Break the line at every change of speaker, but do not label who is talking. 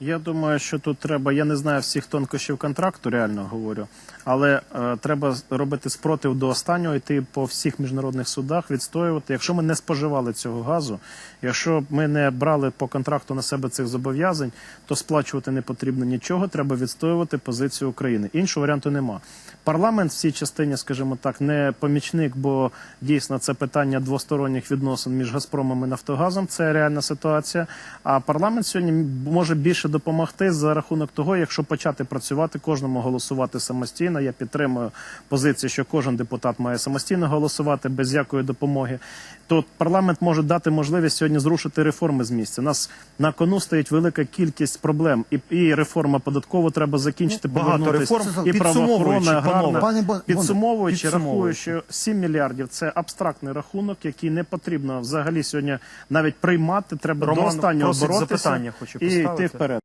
Я думаю, що тут треба. Я не знаю всіх тонкощів контракту, реально говорю, але е, треба робити спротив до останнього, йти по всіх міжнародних судах, відстоювати. Якщо ми не споживали цього газу, якщо ми не брали по контракту на себе цих зобов'язань, то сплачувати не потрібно нічого. Треба відстоювати позицію України. Іншого варіанту нема. Парламент в цій частині, скажімо так, не помічник, бо дійсно це питання двосторонніх відносин між Газпромом і Нафтогазом. Це реальна ситуація. А парламент сьогодні може більше допомогти за рахунок того, якщо почати працювати, кожному голосувати самостійно. Я підтримую позицію, що кожен депутат має самостійно голосувати без якої допомоги. То парламент може дати можливість сьогодні зрушити реформи з місця. У нас на кону стоїть велика кількість проблем, і, і реформа податкову треба закінчити.
Ну, багато реформ.
і правоохорона.
Пане Бон-
Підсумовуючи, рахую,
Підсумовуючи.
що 7 мільярдів це абстрактний рахунок, який не потрібно взагалі сьогодні навіть приймати. Треба
Роман
до останнього боротися
хоче
і йти
поставити.
Вперед.